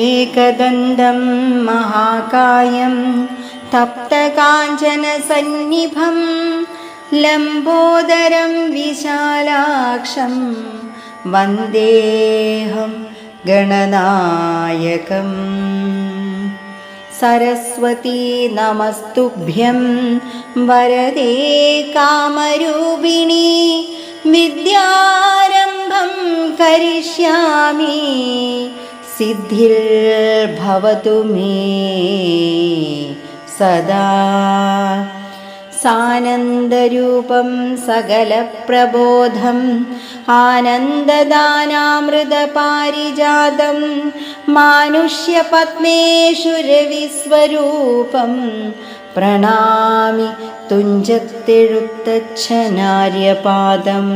एकदन्तं महाकायं तप्तकाञ्चनसन्निभं लम्बोदरं विशालाक्षं वन्देऽहं गणनायकम् सरस्वती नमस्तुभ्यं वरदे कामरूपिणी विद्यारम्भं करिष्यामि सिद्धिर्भवतु मे सदा सानन्दरूपं सकलप्रबोधम् आनन्ददानामृतपारिजातं मानुष्यपद्मेषुरविस्वरूपं प्रणामि तुञ्जत्तेळुत्तच्छनार्यपादम्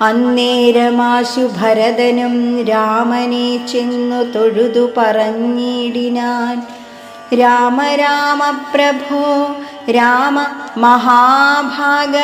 അന്നേരമാശു ഭരതനും രാമനെ ചെന്നു തൊഴുതു പറഞ്ഞിടിനാൻ. രാമ രാമ പ്രഭോ രാമ മഹാഭാഗ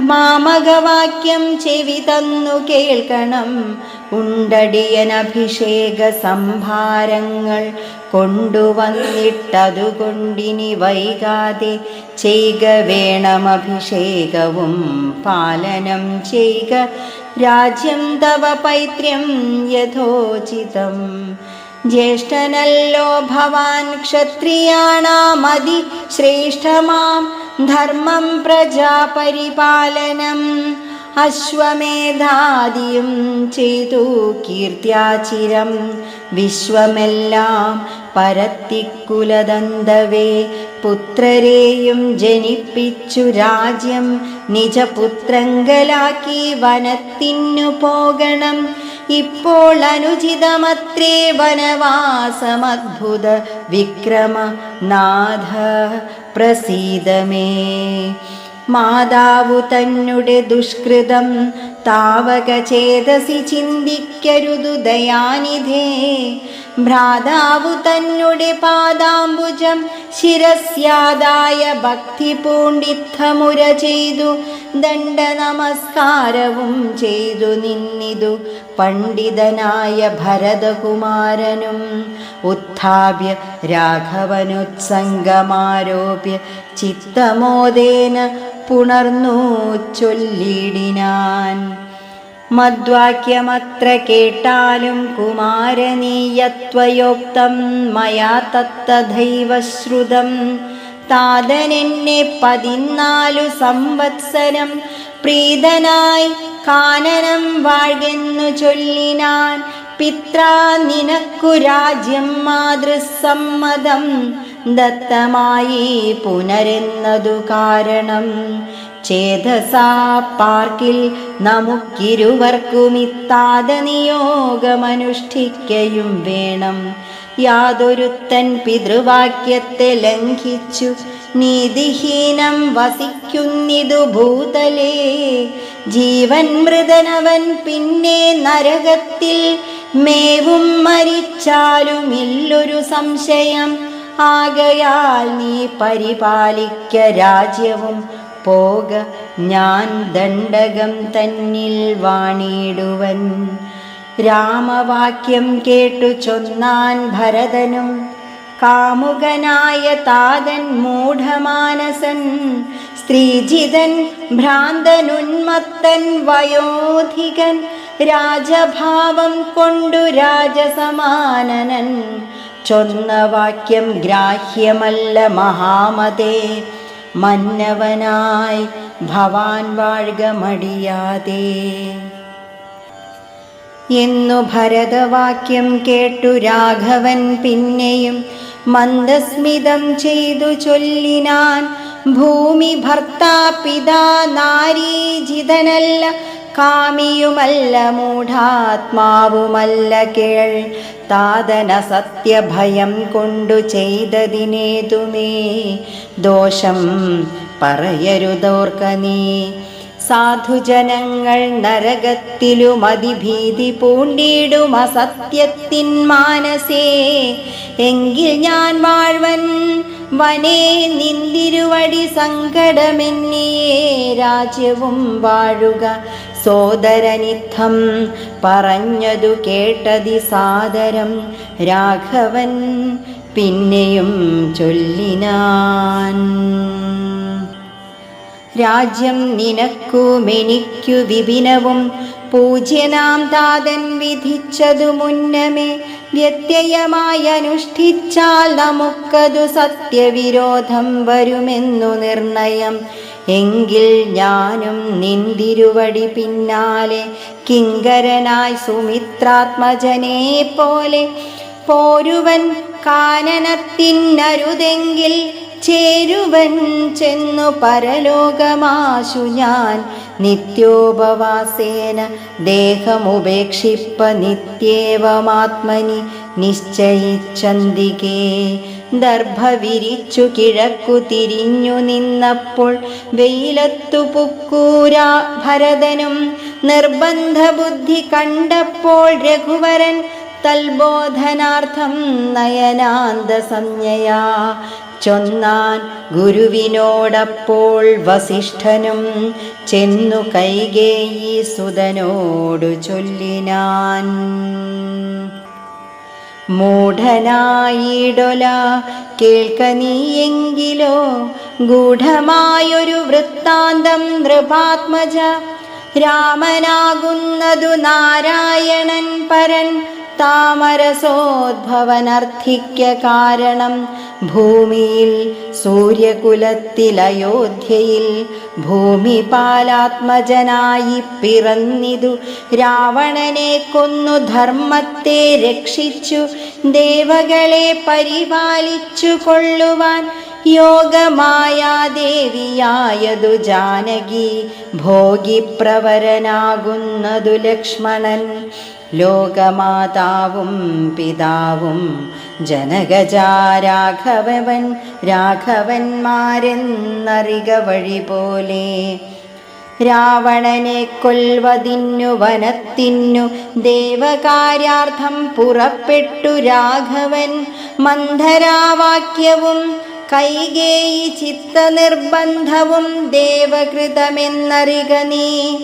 മാമകവാക്യം ചെവി തന്നു കേൾക്കണം. ഉണ്ടടിയൻ അഭിഷേക സംഭാരങ്ങൾ കൊണ്ടുവന്നിട്ടതുകൊണ്ടിനി വൈകാതെ ചെയ്ക വേണമഭിഷേകവും പാലനം ചെയ്ക രാജ്യം തവ പൈത്ര്യം യഥോചിതം. ജ്യേഷ്ഠനല്ലോ ഭവാൻ ക്ഷത്രിയാണാമതി ശ്രേഷ്ഠമാം ധർമ്മം പ്രജാപരിപാലനം. അശ്വമേധാദിയും ചെയ്തു കീർത്തിയാചിരം വിശ്വമെല്ലാം പരത്തിക്കുലദന്തവേ പുത്രരെയും ജനിപ്പിച്ചു രാജ്യം നിജപുത്രങ്കലാക്കി വനത്തിനു പോകണം. ഇപ്പോൾ അനുചിതമത്രേ വനവാസമദ്ഭുത വിക്രമനാഥ പ്രസീതമേ. മാതാവു തന്നെ ദുഷ്കൃതം താവക ചേതസി ചിന്തിക്കരുതു ദയാനിധേ. ഭ്രാതാവു തന്നെ പാദാംബുജം ശിരസ്യാദായ ഭക്തി പൂണ്ടിത്തമുര ചെയ്തു. ദണ്ഡ നമസ്കാരവും ചെയ്തു നിന്നിതു പണ്ഡിതനായ ഭരതകുമാരനും. ഉത്ഥാപ്യ രാഘവനുത്സംഗമാരോപ്യ ചിത്തമോദേന പുണർന്നു ചൊല്ലിടിനാൻ. മദ്വാക്യമത്ര കേട്ടാലും കുമാരനീയത്വയോക്തം മയാ തത്തദൈവശ്രുതം താതനെന്നെ പതിനാലു സംവത്സരം പ്രീതനായി കാനനം വാഴ്കെന്നു ചൊല്ലിനാൻ. പിത്രാ നിനക്കു രാജ്യം മാതൃസമ്മതം ദത്തമായി പുനരുന്നതു കാരണം. ചേതസാ പാർക്കിൽ നമുക്കിരുവർക്കും ഇത്താത നിയോഗമനുഷ്ഠിക്കയും വേണം. യാതൊരുത്തൻ പിതൃവാക്യത്തെ ലംഘിച്ചു നീതിഹീനം വസിക്കുന്നിതു ഭൂതലേ. ജീവൻ മൃതനവൻ പിന്നെ നരകത്തിൽ മേവും മരിച്ചാലുമില്ലൊരു സംശയം. ആകയാൽ നീ പരിപാലിക്ക രാജ്യവും പോക ഞാൻ ദണ്ഡകം തന്നിൽ വാണിടുവൻ. രാമവാക്യം കേട്ടു ചൊന്നാൻ ഭരതനും കാമുകനായ താതൻ മൂഢമാനസൻ സ്ത്രീജിതൻ ഭ്രാന്തനുന്മത്തൻ വയോധികൻ രാജഭാവം കൊണ്ടു രാജസമാനനൻ. ചൊന്ന വാക്യം ഗ്രാഹ്യമല്ല മഹാമതേ. മന്നവനായി ഭവാൻ വാഴ്ക മടിയാതെ. എന്നു ഭരതവാക്യം കേട്ടു രാഘവൻ പിന്നെയും മന്ദസ്മിതം ചെയ്തു ചൊല്ലിനാൻ ഭൂമി ഭർത്താ പിതാ നാരീജിതനല്ല. കാമിയുമല്ല മൂഢാത്മാവുമല്ല കേൾ. താതന സത്യഭയം കൊണ്ടു ചെയ്തതിനേതുമേ. ദോഷം പറയരുതോർക്ക നീ. സാധുജനങ്ങൾ നരകത്തിലും അതിഭീതി പൂണ്ടിടും അസത്യത്തിൻ മാനസേ. എങ്കിൽ ഞാൻ വാഴ്വൻ വനേ നിന്തിരുവടി സങ്കടമെന്നിയേ. രാജ്യവും വാഴുക സോദരനിത്തം പറഞ്ഞതു കേട്ടതി സാദരം രാഘവൻ പിന്നെയും ചൊല്ലിനാൻ. രാജ്യം നിനക്കുമെനിക്കു വിപിനവും പൂജ്യനാം താതൻ വിധിച്ചതു മുന്നമേ വ്യത്യയമായി അനുഷ്ഠിച്ചാൽ നമുക്കതു സത്യവിരോധം വരുമെന്നു നിർണയം എങ്കിൽ ഞാനും നിന്തിരുവടി പിന്നാലെ കിങ്കരനായി സുമിത്രാത്മജനെ പോലെ പോരുവൻ കാനനത്തിനരുതെങ്കിൽ ചേരുവൻ ചെന്നു പരലോകമാശു ഞാൻ. നിത്യോപവാസേന ദേഹമുപേക്ഷിപ്പ നിത്യേവമാത്മനി നിശ്ചയിച്ചന്തികേ. ദർഭ വിരിച്ചു കിഴക്കു തിരിഞ്ഞു നിന്നപ്പോൾ വെയിലത്തു പുക്കൂരാ ഭരതനും നിർബന്ധ ബുദ്ധി കണ്ടപ്പോൾ രഘുവരൻ തൽബോധനാർത്ഥം നയനാന്ത സംജ്ഞയാ ചൊന്നാൻ ഗുരുവിനോടപ്പോൾ വസിഷ്ഠനും ചെന്നു കൈകേയി സുതനോടു ചൊല്ലിനാൻ. മൂഢനായിടൊല കേൾക്ക നീയെങ്കിലോ ഗൂഢമായൊരു വൃത്താന്തം നൃപാത്മജ രാമനാകുന്നതു നാരായണൻ പരൻ. താമരസോദ്ഭവനർത്ഥിക്ക കാരണം. ഭൂമിയിൽ സൂര്യകുലത്തിൽ അയോധ്യയിൽ ഭൂമിപാലാത്മജനായി പിറന്നിതു. രാവണനെ കൊന്നു ധർമ്മത്തെ രക്ഷിച്ചു ദേവകളെ പരിപാലിച്ചു കൊള്ളുവാൻ യോഗമായാദേവിയായതു ജാനകി. ഭോഗിപ്രവരനാകുന്നതു ലക്ഷ്മണൻ. ലോകമാതാവും പിതാവും ജനകജാരാഘവൻ രാഘവന്മാരെന്നറിക വഴി പോലെ രാവണനെ കൊൽവതിന്നു വനത്തിന്നു ദേവകാര്യാർത്ഥം പുറപ്പെട്ടു രാഘവൻ. മന്ധരാവാക്യവും കൈകേയി ചിത്തനിർബന്ധവും ദേവകൃതമെന്നറിക നീ.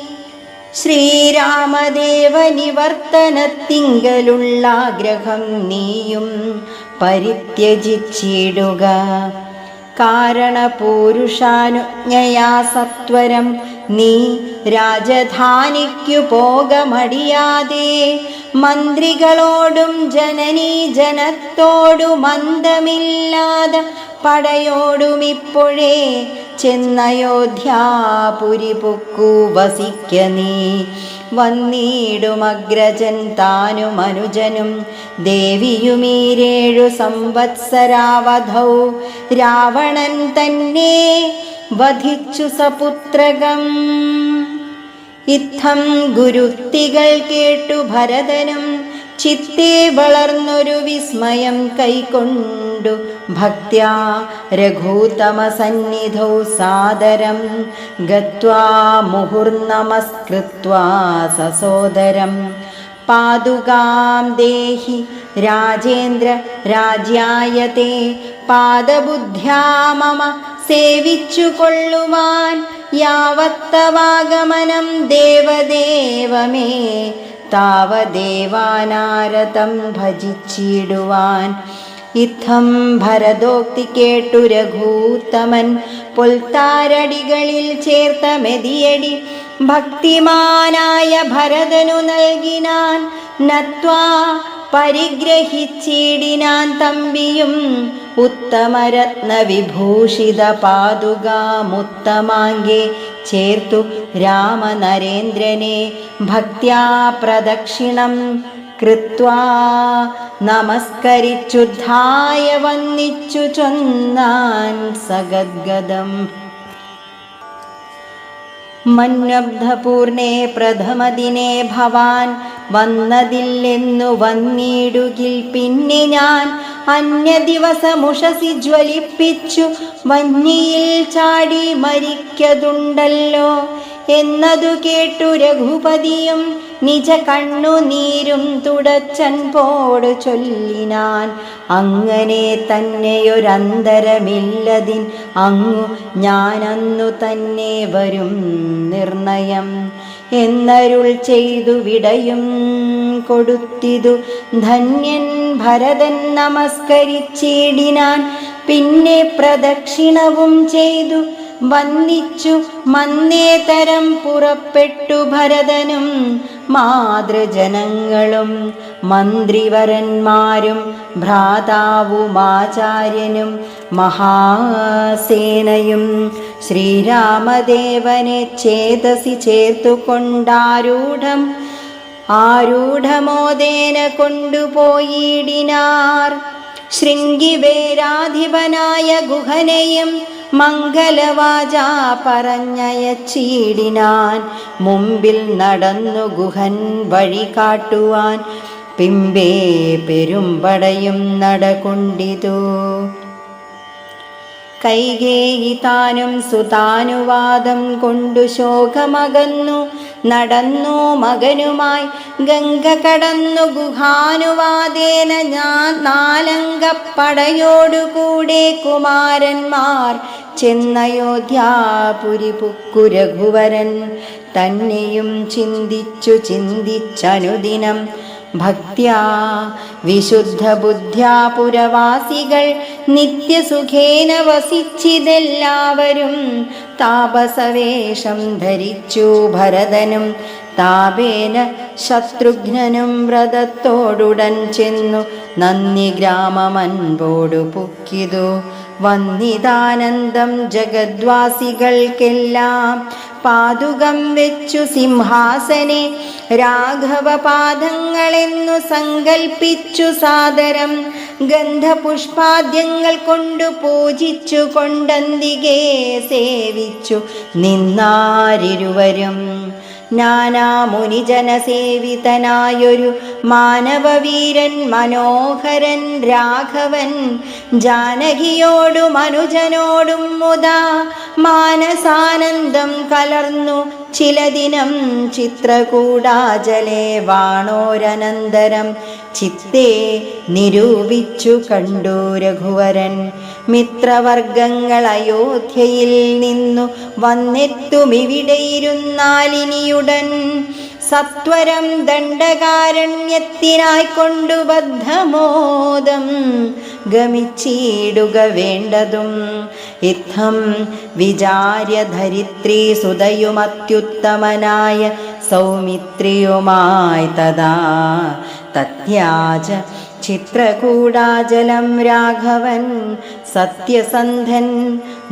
ശ്രീരാമദേവ നിവർത്തനത്തിങ്കലുള്ളാഗ്രഹം നീയും പരിത്യജിച്ചിടുക. കാരണപൂരുഷാനുജ്ഞയാ സത്വരം നീ രാജധാനിക്കു പോകമടിയാതെ മന്ത്രികളോടും ജനനീ ജനത്തോടും മന്ദമില്ലാതെ പടയോടും ഇപ്പോഴേ ചെന്നയോധ്യാപുരി പൊക്കു വസിക്ക നീ. വന്നിടുമഗ്രജൻ താനും അനുജനും ദേവിയുമീരേഴു സംവത്സരാവധൗ. രാവണൻ തന്നെ വധിച്ചു സപുത്രകം. ഇത്തം ഗുരുത്തികൾ കേട്ടു ഭരതനും ചിത്തേ വളർന്നൊരു വിസ്മയം കൈക്കൊണ്ടു ഭക്യാ രഘൂതമ സന്നിധൗ സാദരം ഗത്വാ മുഹുർനമസ്കൃത്വാ സസോദരം. പാതുകാം ദേഹി രാജേന്ദ്ര രാജ്യായ തേ പാദബുദ്ധ്യാ മമ സേവിച്ചു കൊള്ളുവാൻ യാവത്തവാഗമനം ദേവദേവമേ താവദേവാനാരതം ഭജിച്ചിടുവാൻ. ഇത്തം ഭരതോക്തി കേട്ടു രഘൂത്തമൻ പൊൽത്താരടികളിൽ ചേർത്ത മെതിയടി. ഭക്തിമാനായ ഭരതനു നൽകിനാൻ നത്വാ പരിഗ്രഹിച്ചിടിനാൻ തമ്പിയും ഉത്തമരത്ന വിഭൂഷിത പാതുകാമുത്തമാങ്കെ ചേർത്തു രാമനരേന്ദ്രനെ ഭക്ത്യാ പ്രദക്ഷിണം കൃത്വാ നമസ്കരിച്ചുദ്ധായ വന്നിച്ചു ചൊന്നാൻ സഗദ്ഗദം മന്വബ്ധപൂർണേ പ്രഥമദിനേ ഭവാൻ വന്നതില്ലെന്നു വന്നിടുകിൽ പിന്നെ ഞാൻ അന്യ ദിവസമുഷസി ജ്വലിപ്പിച്ചു. വന്നിയിൽ ചാടി മരിക്കതുണ്ടല്ലോ എന്നതു കേട്ടു രഘുപതിയും നിജ കണ്ണുനീരും തുടച്ചൻ പോട് ചൊല്ലിനാൻ. അങ്ങനെ തന്നെയൊരന്തരമില്ലതിൻ അങ്ങു ഞാനന്നു തന്നെ വരും നിർണയം. എന്നരുൾ ചെയ്തു വിടയും കൊടുത്തിതു. ധന്യൻ ഭരതൻ നമസ്കരിച്ചിടിനാൻ പിന്നെ പ്രദക്ഷിണവും ചെയ്തു. വന്നിച്ചു മന്നേതരം പുറപ്പെട്ടു ഭരതനും മാതൃജനങ്ങളും മന്ത്രിവരന്മാരും ഭ്രാതാവുമാചാര്യനും മഹാസേനയും ശ്രീരാമദേവനെ ചേതസി ചേർത്തുകൊണ്ടാരൂഢം. ആരൂഢമോദേന കൊണ്ടുപോയിടിനാർ. ശൃംഗിവേരാധിപനായ ഗുഹനെയും മംഗലവാച പറഞ്ഞയച്ചിടിനാൻ. മുമ്പിൽ നടന്നു ഗുഹൻ വഴി കാട്ടുവാൻ. പിമ്പേ പെരുമ്പടയും നടകൊണ്ടിതു. കൈകേയി താനും സുതാനുവാദം കൊണ്ടു ശോകമകന്നു. നടന്നു മകനുമായി ഗംഗ കടന്നു ഗുഹാനുവാദേന ഞാൻ നാലങ്കപ്പടയോടുകൂടെ കുമാരന്മാർ. ചെന്നയോധ്യാപുരി പുക്കു രഘുവരൻ തന്നെയും ചിന്തിച്ചു ചിന്തിച്ചനുദിനം ഭക്ത്യാ വിശുദ്ധബുദ്ധ്യാ പുരവാസികൾ നിത്യസുഖേന വസിച്ചിതെല്ലാവരും താപസവേഷം ധരിച്ചു ഭരതനും താപേന ശത്രുഘ്നനും വ്രതത്തോടുടൻ ചെന്നു നന്ദി ഗ്രാമമൻപോടു പുക്കിതു. വന്നിതാനന്ദം ജഗദ്വാസികൾക്കെല്ലാം പാതുകം വെച്ചു സിംഹാസനെ രാഘവപാദങ്ങളെന്നു സങ്കൽപ്പിച്ചു സാദരം ഗന്ധപുഷ്പാദ്യങ്ങൾ കൊണ്ടു പൂജിച്ചു കൊണ്ടന്തികേ സേവിച്ചു നിന്നാരിരുവരും നാനാമുനിജനസേവിതനായൊരു മാനവവീരൻ മനോഹരൻ രാഘവൻ ജാനകിയോടും മനുജനോടും മുതാ മാനസാനന്ദം കലർന്നു. ചിലദിനം ചിത്രകൂടാജലേ വാണോരനന്തരം ചിത്തേ നിരൂപിച്ചു കണ്ടു രഘുവരൻ. മിത്രവർഗങ്ങൾ അയോധ്യയിൽ നിന്നു വന്നെത്തുമിവിടെയിരുന്നാലിനിയുടൻ സത്വരം ദണ്ഡകാരണ്യത്തിനായി കൊണ്ടു ബദ്ധമോദം ഗമിച്ചിടുക വേണ്ടതും. ഇത്തം വിചാര്യ ധരിത്രി സുതയുമത്യുത്തമനായ സൗമിത്രിയുമായി തഥാ തത്യാജ ചിത്രകൂടാജലം രാഘവൻ സത്യസന്ധൻ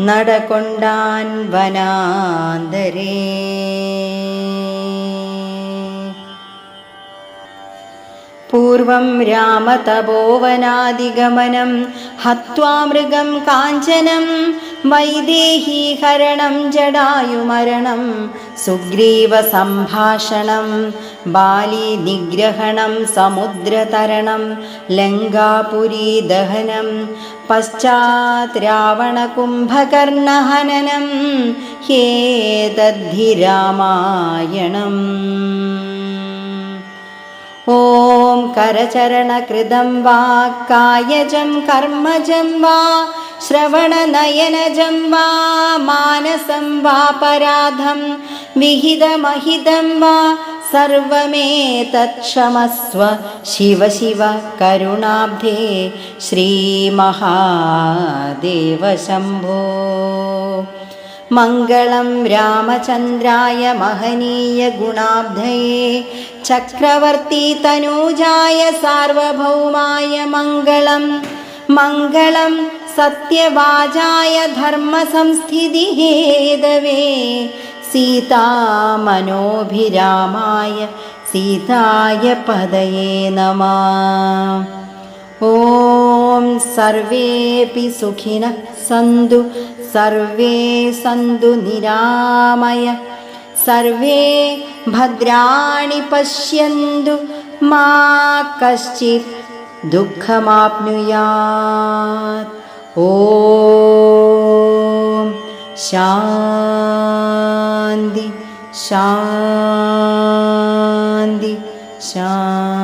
നടകൊണ്ടാൻ വനാന്തരേ. പൂർവം രാമതപോവനാദിഗമനം ഹത്വാ മൃഗം കാഞ്ചനം വൈദേഹീഹരണം ജടായുമരണം സുഗ്രീവസംഭാഷണം ബാലിനിഗ്രഹണം സമുദ്രതരണം ലങ്കാപുരീദഹനം പശ്ചാത് രാവണകുംഭകർണഹനനം ഹേതദ്ധി രാമായണം ॐ करचरणकृतं वा कायजं कर्मजं वा श्रवणनयनजं वा मानसं वा पराधं विहितमहितं वा सर्वमेतत्क्षमस्व शिव शिव करुणाब्धे श्रीमहादेव शम्भो മംഗളം രാമചന്ദ്രായ മഹനീയ ഗുണാബ്ധയേ. ചക്രവർത്തി തനൂജായ സാർവഭൗമായ മംഗളം. മംഗളം സത്യവാചായ ധർമ്മസംസ്ഥിതി ഹേതവേ സീതാമനോഭിരാമായ സീതായ പദയേ നമ. ഓ ॐ सर्वेऽपि सुखिनः सन्तु सर्वे सन्तु निरामय सर्वे भद्राणि पश्यन्तु मा कश्चित् दुःखमाप्नुयात्। ॐ शान्ति शान्ति शान्ति